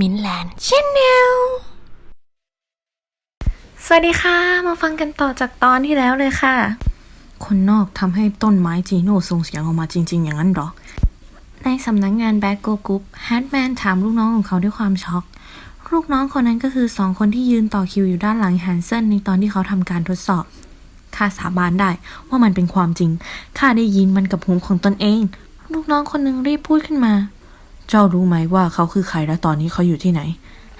มินแลนด์ชแนลสวัสดีค่ะ มาฟังกันต่อจากตอนที่แล้วเลยค่ะ คนนอกทำให้ต้นไม้จีโน่ส่งเสียงออกมาจริง ๆ อย่างนั้นหรอ ในสำนักงงานแบ็กโกกรุ๊ปแฮทแมนถามลูกน้องของเขาด้วยความช็อก ลูกน้องคนนั้นก็คือสองคนที่ยืนต่อคิวอยู่ด้านหลังแฮนเซนในตอนที่เขาทำการทดสอบข้าสาบานได้ว่ามันเป็นความจริงข้าได้ยินมันกับหูของตนเอง ลูกน้องคนหนึ่งรีบพูดขึ้นมา เจ้ารู้ไหมว่าเขาคือใครและตอนนี้เขาอยู่ที่ไหน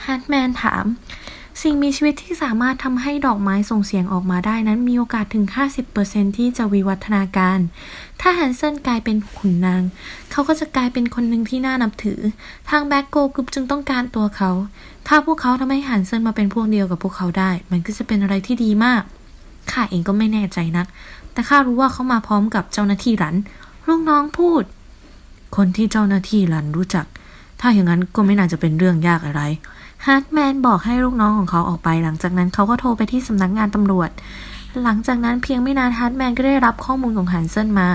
ฮาร์ดแมนถาม สิ่งมีชีวิตที่สามารถทำให้ดอกไม้ส่งเสียงออกมาได้นั้นมีโอกาสถึง 50%ที่จะวิวัฒนาการ ถ้าแฮนเซนกลายเป็นขุนนาง เขาก็จะกลายเป็นคนหนึ่งที่น่านับถือ ทางแบ็กโกกรุ๊ปจึงต้องการตัวเขา ถ้าพวกเขาทำให้แฮนเซนมาเป็นพวกเดียวกับพวกเขาได้ มันก็จะเป็นอะไรที่ดีมาก ข้าเองก็ไม่แน่ใจนัก แต่ข้ารู้ว่าเขามาพร้อมกับเจ้าหน้าที่รัน ลูกน้องพูด คนที่เจ้าหน้าที่รันรู้จัก ถ้าอย่างนั้นก็ไม่น่าจะเป็นเรื่องยากอะไรฮาร์ดแมนบอกให้ลูกน้องของเขาออกไป หลังจากนั้นเขาก็โทรไปที่สำนักงานตำรวจ หลังจากนั้นเพียงไม่นานฮาร์ดแมนก็ได้รับข้อมูลของฮันเซนมา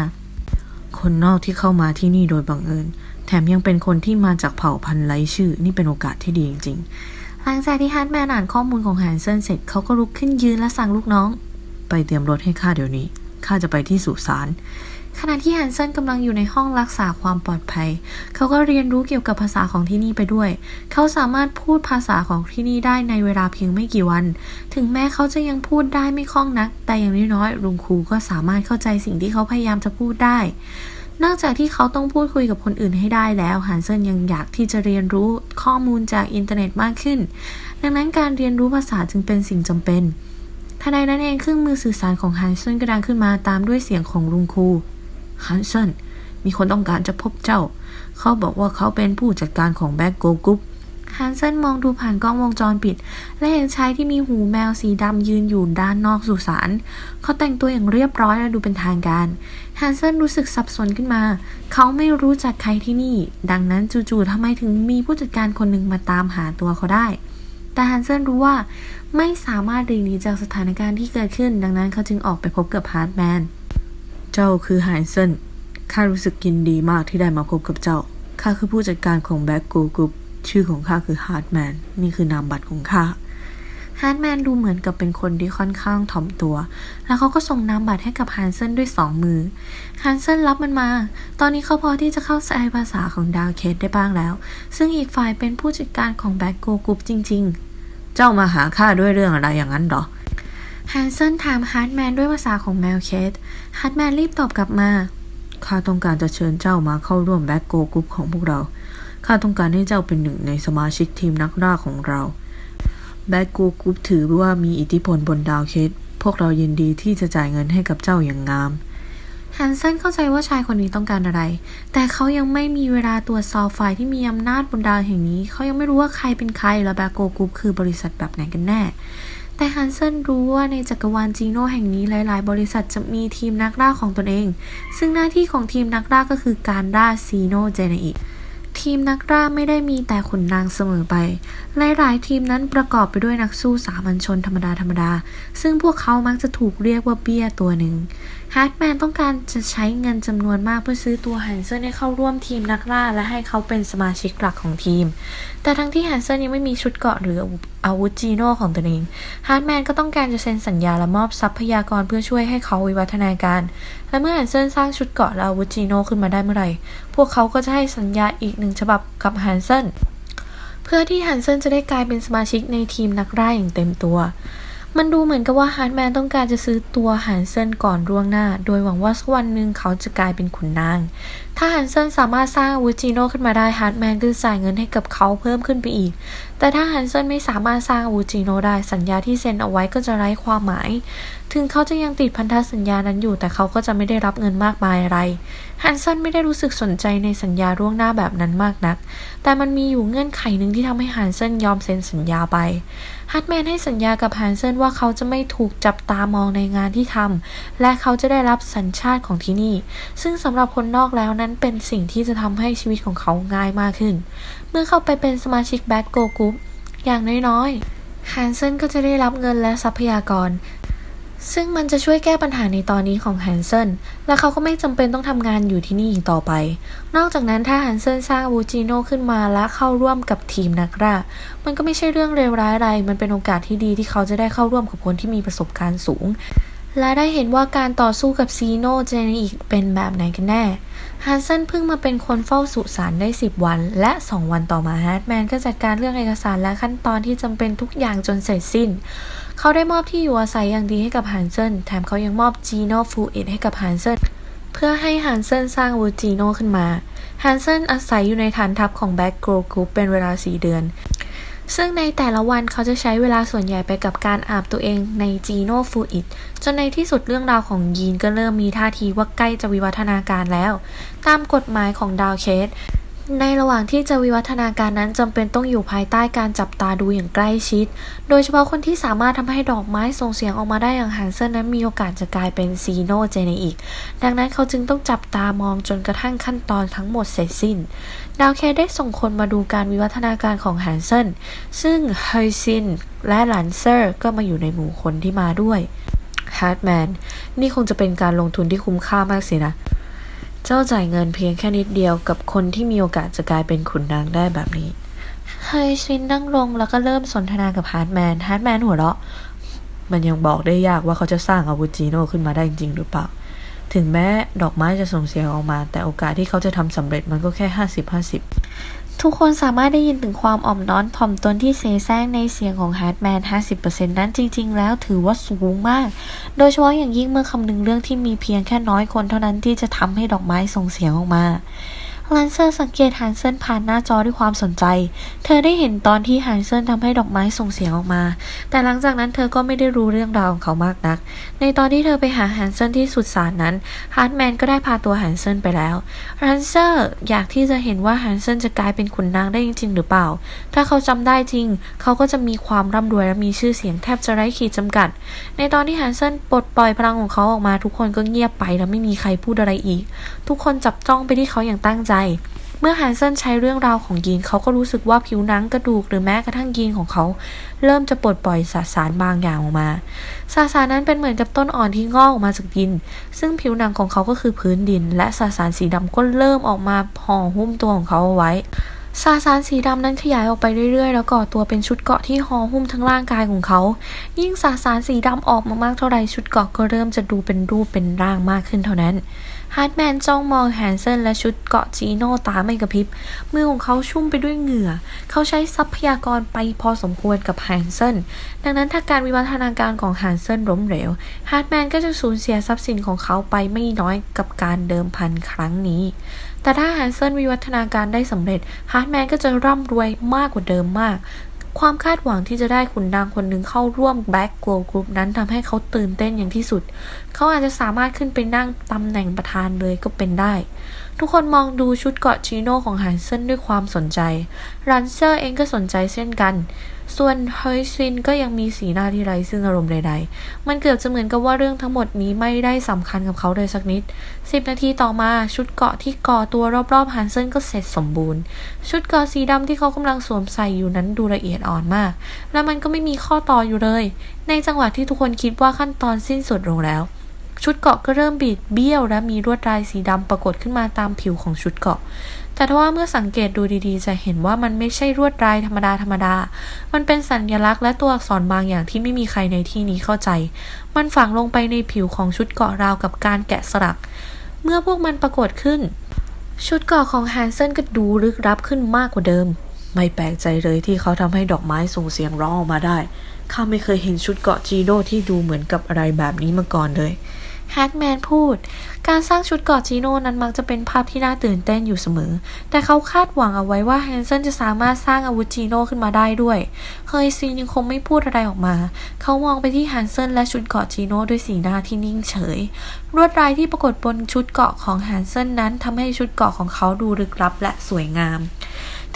คนนอกที่เข้ามาที่นี่โดยบังเอิญ แถมยังเป็นคนที่มาจากเผ่าพันธุ์ไร้ชื่อ นี่เป็นโอกาสที่ดีจริงๆ หลังจากที่ฮาร์ดแมนอ่านข้อมูลของฮันเซนเสร็จเขาก็ลุกขึ้นยืนและสั่งลูกน้อง ไปเตรียมรถให้ข้าเดี๋ยวนี้ข้าจะไปที่สุสาน ขณะที่ฮันเซนกำลังอยู่ในห้องรักษาความปลอดภัย เขาก็เรียนรู้เกี่ยวกับภาษาของที่นี่ไปด้วย เขาสามารถพูดภาษาของที่นี่ได้ในเวลาเพียงไม่กี่วัน ถึงแม้เขาจะยังพูดได้ไม่คล่องนัก แต่อย่างน้อยๆลุงครูก็สามารถเข้าใจสิ่งที่เขาพยายามจะพูดได้นอกจากที่เขาต้องพูดคุยกับคนอื่นให้ได้แล้วฮันเซนยังอยากที่จะเรียนรู้ข้อมูลจากอินเทอร์เน็ตมากขึ้น ดังนั้นการเรียนรู้ภาษาจึงเป็นสิ่งจำเป็นทันใดนั้นเองเครื่องมือสื่อสารของฮันเซนก็ดังขึ้นมาตามด้วยเสียงของลุงครู ฮันเซนมีคนต้องการจะพบเจ้า เขาบอกว่าเขาเป็นผู้จัดการของแบ็กโกกุ๊ปฮันเซนมองดูผ่านกล้องวงจรปิด และเห็นชายที่มีหูแมวสีดำยืนอยู่ด้านนอกสุสาน เขาแต่งตัวอย่างเรียบร้อยและดูเป็นทางการฮันเซนรู้สึกสับสนขึ้นมา เขาไม่รู้จักใครที่นี่ ดังนั้นจู่ๆทำไมถึงมีผู้จัดการคนหนึ่งมาตามหาตัวเขาได้ แต่ฮันเซนรู้ว่าไม่สามารถหลีกหนีจากสถานการณ์ที่เกิดขึ้น ดังนั้นเขาจึงออกไปพบกับฮาร์ดแมน เจ้าคือไฮเซนข้ารู้สึกยินดีมากที่ได้มาพบกับเจ้า ข้าคือผู้จัดการของแบ็กกูกรุ๊ปชื่อของข้าคือฮาร์ดแมน นี่คือนามบัตรของข้าฮาร์ดแมนดูเหมือนกับเป็นคนที่ค่อนข้างถ่อมตัว แล้วเขาก็ส่งนามบัตรให้กับฮันเซนด้วยสองมือ ฮันเซนรับมันมา ตอนนี้เขาพอที่จะเข้าใจภาษาของดาวเคสได้บ้างแล้ว ซึ่งอีกฝ่ายเป็นผู้จัดการของแบ็กโกกรุ๊ปจริง ๆ เจ้ามาหาข้าด้วยเรื่องอะไรอย่างนั้นหรอ ฮันเซนถามฮาร์ดแมนด้วยภาษาของแมวเคสฮาร์ดแมนรีบตอบกลับมาข้าต้องการจะเชิญเจ้ามาเข้าร่วมแบ็กโกกรุ๊ปของพวกเรา ข้าต้องการให้เจ้าเป็นหนึ่งในสมาชิกทีมนักล่าของเรา แบ็กโกกรุ๊ปถือว่ามีอิทธิพลบนดาวเคสพวกเรายินดีที่จะจ่ายเงินให้กับเจ้าอย่างงามฮันเซนเข้าใจว่าชายคนนี้ต้องการอะไร แต่เขายังไม่มีเวลาตรวจสอบฝ่ายที่มีอำนาจบนดาวแห่งนี้ เขายังไม่รู้ว่าใครเป็นใครและแบ็กโกกรุ๊ปคือบริษัทแบบไหนกันแน่ แต่ฮันเซนรู้ว่าในจักรวาลจีโน่แห่งนี้หลาย ๆ บริษัทจะมีทีมนักล่าของตนเอง ซึ่งหน้าที่ของทีมนักล่าก็คือการล่าซีโนเจเนอิทีมนักล่าไม่ได้มีแต่ขุนนางเสมอไป หลาย ๆ ทีมนั้นประกอบไปด้วยนักสู้สามัญชนธรรมดา ธรรมดา ซึ่งพวกเขามักจะถูกเรียกว่าเบี้ยตัวหนึ่งฮาร์ดแมนต้องการจะใช้เงินจำนวนมากเพื่อซื้อตัวฮันเซนให้เข้าร่วมทีมนักล่าและให้เขาเป็นสมาชิกหลักของทีม แต่ทั้งที่ฮันเซนยังไม่มีชุดเกาะหรือ อาวุธจีโน่ของตนเอง ฮาร์ดแมนก็ต้องการจะเซ็นสัญญาและมอบทรัพยากรเพื่อช่วยให้เขาวิวัฒนาการ และเมื่อฮันเซนสร้างชุดเกราะและอาวุธจีโน่ขึ้นมาได้เมื่อไหร่ พวกเขาก็จะให้สัญญาอีกหนึ่งฉบับกับฮันเซนเพื่อที่ฮันเซนจะได้กลายเป็นสมาชิกในทีมนักล่าอย่างเต็มตัว มันดูเหมือนกับว่าฮาร์ดแมนต้องการจะซื้อตัวฮันเซนก่อนล่วงหน้า โดยหวังว่าสักวันหนึ่งเขาจะกลายเป็นขุนนาง ถ้าฮันเซนสามารถสร้างอาวุธจีโน่ขึ้นมาได้ฮาร์ดแมนก็จะจ่ายเงินให้กับเขาเพิ่มขึ้นไปอีก แต่ถ้าฮันเซนไม่สามารถสร้างอาวุธจีโน่ได้สัญญาที่เซ็นเอาไว้ก็จะไร้ความหมาย ถึงเขาจะยังติดพันธสัญญานั้นอยู่ แต่เขาก็จะไม่ได้รับเงินมากมายอะไร ฮันเซนไม่ได้รู้สึกสนใจในสัญญาล่วงหน้าแบบนั้นมากนัก แต่มันมีอยู่เงื่อนไขหนึ่งที่ทำให้ฮันเซนยอมเซ็นสัญญาไป ฮัตแมนให้สัญญากับฮันเซนว่าเขาจะไม่ถูกจับตามองในงานที่ทำและเขาจะได้รับสัญชาติของที่นี่ ซึ่งสำหรับคนนอกแล้วนั้นเป็นสิ่งที่จะทำให้ชีวิตของเขาง่ายมากขึ้น เมื่อเข้าไปเป็นสมาชิกแบ็กโกกรุ๊ปอย่างน้อยๆฮันเซนก็จะได้รับเงินและทรัพยากร ซึ่งมันจะช่วยแก้ปัญหาในตอนนี้ของแฮนเซนและเขาก็ไม่จำเป็นต้องทำงานอยู่ที่นี่อีกต่อไป นอกจากนั้นถ้าแฮนเซนสร้างบูจิโน่ขึ้นมาและเข้าร่วมกับทีมนักล่ามันก็ไม่ใช่เรื่องเลวร้ายอะไร มันเป็นโอกาสที่ดีที่เขาจะได้เข้าร่วมกับคนที่มีประสบการณ์สูง และได้เห็นว่าการต่อสู้กับซีโนเจเนอีกเป็นแบบไหนกันแน่ ฮันเซนเพิ่งมาเป็นคนเฝ้าสุสานได้ 10 วัน และ 2 วันต่อมาแฮทแมนก็จัดการเรื่องเอกสารและขั้นตอนที่จำเป็นทุกอย่างจนเสร็จสิ้น เขาได้มอบที่อยู่อาศัยอย่างดีให้กับฮันเซนแถมเขายังมอบจีโน่ฟูเอิดให้กับฮันเซนเพื่อให้ฮันเซนสร้างวูจีโน่ขึ้นมาฮันเซนอาศัยอยู่ในฐานทัพของแบ็กโกลกรุ๊ปเป็นเวลา 4 เดือน ซึ่งในแต่ละวันเขาจะใช้เวลาส่วนใหญ่ไปกับการอาบตัวเองในจีโนฟูอิดจนในที่สุดเรื่องราวของยีนก็เริ่มมีท่าทีว่าใกล้จะวิวัฒนาการแล้ว ตามกฎหมายของดาวเคส ในระหว่างที่จะวิวัฒนาการนั้นจำเป็นต้องอยู่ภายใต้การจับตาดูอย่างใกล้ชิด โดยเฉพาะคนที่สามารถทำให้ดอกไม้ส่งเสียงออกมาได้อย่างฮันเซนนั้นมีโอกาสจะกลายเป็นซีโนเจเนอีก ดังนั้นเขาจึงต้องจับตามองจนกระทั่งขั้นตอนทั้งหมดเสร็จสิ้น ดาวแคได้ส่งคนมาดูการวิวัฒนาการของฮันเซนซึ่งเฮยซินและหลันเซอร์ก็มาอยู่ในหมู่คนที่มาด้วยฮาร์ดแมนนี่คงจะเป็นการลงทุนที่คุ้มค่ามากสินะ เจ้าจ่ายเงินเพียงแค่นิดเดียวกับคนที่มีโอกาสจะกลายเป็นขุนนางได้แบบนี้ไฮชินนั่งลงแล้วก็เริ่มสนทนากับฮาร์ดแมน ฮาร์ดแมนหัวเราะ มันยังบอกได้ยากว่าเขาจะสร้างอาวุธจีโน่ขึ้นมาได้จริงหรือเปล่า ถึงแม้ดอกไม้จะส่งเสียงออกมา แต่โอกาสที่เขาจะทำสำเร็จมันก็แค่ห้าสิบห้าสิบ ทุกคนสามารถได้ยินถึงความอ่อมน้อมถ่อมตนที่เสแสร้งในเสียงของฮาร์ดแมน 50%นั้นจริง ๆ แล้วถือว่าสูงมาก โดยเฉพาะอย่างยิ่งเมื่อคำนึงเรื่องที่มีเพียงแค่น้อยคนเท่านั้นที่จะทำให้ดอกไม้ส่งเสียงออกมา ลันเซอร์สังเกตฮันเซนผ่านหน้าจอด้วยความสนใจ เธอได้เห็นตอนที่ฮันเซนทำให้ดอกไม้ส่งเสียงออกมา แต่หลังจากนั้นเธอก็ไม่ได้รู้เรื่องราวของเขามากนัก ในตอนที่เธอไปหาฮันเซนที่สุดสานนั้นฮาร์ดแมนก็ได้พาตัวฮันเซนไปแล้วฮันเซอร์อยากที่จะเห็นว่าฮันเซนจะกลายเป็นขุนนางได้จริง ๆ หรือเปล่า ถ้าเขาจำได้จริง เขาก็จะมีความร่ำรวยและมีชื่อเสียงแทบจะไร้ขีดจำกัด ในตอนที่ฮันเซนปลดปล่อยพลังของเขาออกมาทุกคนก็เงียบไปและไม่มีใครพูดอะไรอีก ทุกคนจับจ้องไปที่เขาอย่างตั้งใจเมื่อฮันเซนใช้เรื่องราวของยีนเขาก็รู้สึกว่าผิวหนังกระดูกหรือแม้กระทั่งยีนของเขา เริ่มจะปลดปล่อยสสารบางอย่างออกมา สสารนั้นเป็นเหมือนกับต้นอ่อนที่งอกออกมาจากดิน ซึ่งผิวหนังของเขาก็คือพื้นดิน และสสารสีดำก็เริ่มออกมาห่อหุ้มตัวของเขาเอาไว้สสารสีดำนั้นขยายออกไปเรื่อยๆ แล้วก่อตัวเป็นชุดเกาะที่ห่อหุ้มทั้งร่างกายของเขา ยิ่งสสารสีดำออกมามากเท่าไรชุดเกาะก็เริ่มจะดูเป็นรูปเป็นร่างมากขึ้นเท่านั้น ฮาร์ดแมนจ้องมองแฮนเซนและชุดเกาะจีโน่ตาไม่กระพริบ มือของเขาชุ่มไปด้วยเหงื่อ เขาใช้ทรัพยากรไปพอสมควรกับแฮนเซนดังนั้นถ้าการวิวัฒนาการของแฮนเซนล้มเหลวฮาร์ดแมนก็จะสูญเสียทรัพย์สินของเขาไปไม่น้อยกับการเดิมพันครั้งนี้ แต่ถ้าแฮนเซนวิวัฒนาการได้สำเร็จฮาร์ดแมนก็จะร่ำรวยมากกว่าเดิมมาก ความคาดหวังที่จะได้ขุนนางคนหนึ่งเข้าร่วมแบ็กโกลกรุ๊ปนั้นทำให้เขาตื่นเต้นอย่างที่สุด เขาอาจจะสามารถขึ้นไปนั่งตำแหน่งประธานเลยก็เป็นได้ ทุกคนมองดูชุดเกาะชิโน่ของฮันเซนด้วยความสนใจ รันเซอร์เองก็สนใจเช่นกัน ส่วนเฮยซินก็ยังมีสีหน้าที่ไร้ซึ่งอารมณ์ใดๆ มันเกือบจะเหมือนกับว่าเรื่องทั้งหมดนี้ไม่ได้สำคัญกับเขาเลยสักนิดสิบนาทีต่อมาชุดเกาะที่ก่อตัวรอบๆฮันเซนก็เสร็จสมบูรณ์ ชุดเกาะสีดำที่เขากำลังสวมใส่อยู่นั้นดูละเอียดอ่อนมาก และมันก็ไม่มีข้อต่ออยู่เลย ในจังหวะที่ทุกคนคิดว่าขั้นตอนสิ้นสุดลงแล้ว ชุดเกาะก็เริ่มบิดเบี้ยวและมีลวดลายสีดำปรากฏขึ้นมาตามผิวของชุดเกาะแต่ทว่าเมื่อสังเกตดูดีๆ จะเห็นว่ามันไม่ใช่ลวดลายธรรมดาธรรมดา มันเป็นสัญลักษณ์และตัวอักษรบางอย่างที่ไม่มีใครในที่นี้เข้าใจ มันฝังลงไปในผิวของชุดเกาะราวกับการแกะสลัก เมื่อพวกมันปรากฏขึ้น ชุดเกาะของแฮนเซนก็ดูลึกลับขึ้นมากกว่าเดิม ไม่แปลกใจเลยที่เขาทำให้ดอกไม้ส่งเสียงร้องออกมาได้ข้าไม่เคยเห็นชุดเกาะจีโน่ที่ดูเหมือนกับอะไรแบบนี้มาก่อนเลย แฮกแมนพูด การสร้างชุดเกาะจีโน่นั้นมักจะเป็นภาพที่น่าตื่นเต้นอยู่เสมอ แต่เขาคาดหวังเอาไว้ว่าแฮนเซนจะสามารถสร้างอาวุธจีโน่ขึ้นมาได้ด้วย เฮยซีนยังคงไม่พูดอะไรออกมา เขามองไปที่แฮนเซนและชุดเกาะจีโน่ด้วยสีหน้าที่นิ่งเฉย ลวดลายที่ปรากฏบนชุดเกาะของแฮนเซนนั้นทำให้ชุดเกาะของเขาดูลึกลับและสวยงาม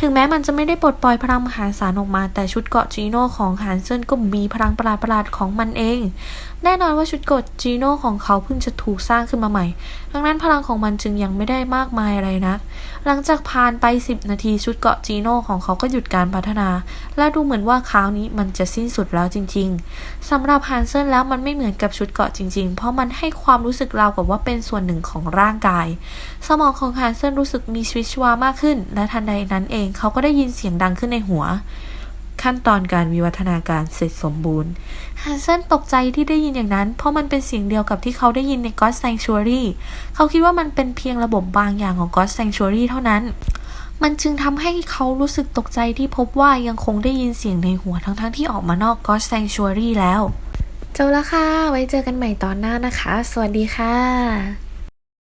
ถึงแม้มันจะไม่ได้ปลดปล่อยพลังมหาศาลออกมา แต่ชุดเกาะจีโน่ของฮันเซนก็มีพลังประหลาดๆของมันเอง แน่นอนว่าชุดเกาะจีโน่ของเขาเพิ่งจะถูกสร้างขึ้นมาใหม่ ดังนั้นพลังของมันจึงยังไม่ได้มากมายอะไรนะหลังจากผ่านไป 10 นาทีชุดเกาะจีโน่ของเขาก็หยุดการพัฒนา และดูเหมือนว่าคราวนี้มันจะสิ้นสุดแล้วจริง ๆสำหรับฮันเซนแล้วมันไม่เหมือนกับชุดเกาะจริง ๆ เพราะมันให้ความรู้สึกราวกับว่าเป็นส่วนหนึ่งของร่างกาย สมองของฮันเซนรู้สึกมีชีวิตชีวามากขึ้น และทันใดนั้นเองเขาก็ได้ยินเสียงดังขึ้นในหัว ขั้นตอนการวิวัฒนาการเสร็จสมบูรณ์ฮันเซนตกใจที่ได้ยินอย่างนั้น เพราะมันเป็นเสียงเดียวกับที่เขาได้ยินใน God Sanctuary เขาคิดว่ามันเป็นเพียงระบบบางอย่างของ God Sanctuary เท่านั้นมันจึงทำให้เขารู้สึกตกใจที่พบว่ายังคงได้ยินเสียงในหัวทั้งๆทที่ออกมานอก God Sanctuary แล้วจบแล้วค่ะ ไว้เจอกันใหม่ตอนหน้านะคะ สวัสดีค่ะ